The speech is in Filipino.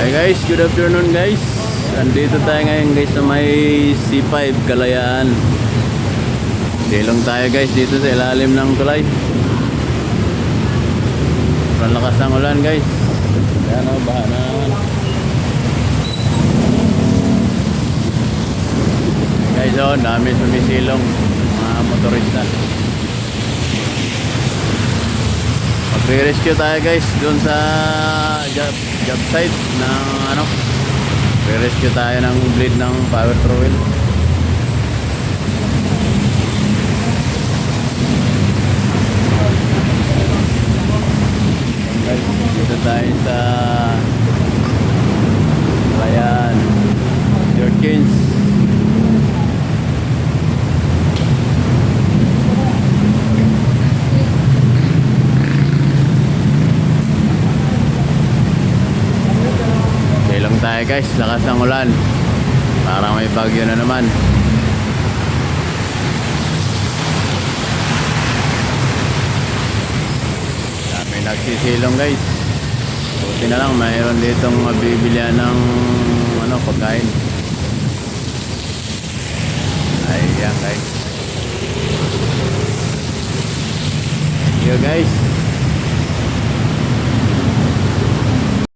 Hi guys, good afternoon guys. Andito tayo ngayon guys sa may C5 Kalayaan. Dilong tayo guys dito sa ilalim ng tulay. Sobrang lakas ng ulan guys. Ayan o, baha na naman. Guys o, dami sumisilong mga motorista. Magre-rescue tayo guys doon sa job, job site ng ano. Magre-rescue tayo ng blade ng power trowel. Dito tayo sa Ayan. Jorkins. Silong tayo guys, lakas ng ulan. Parang may bagyo na naman. Dami nagsisilong guys. Buti na lang, mayroon ditong mabibilihan ng ano, pagkain. Ayan guys. You guys.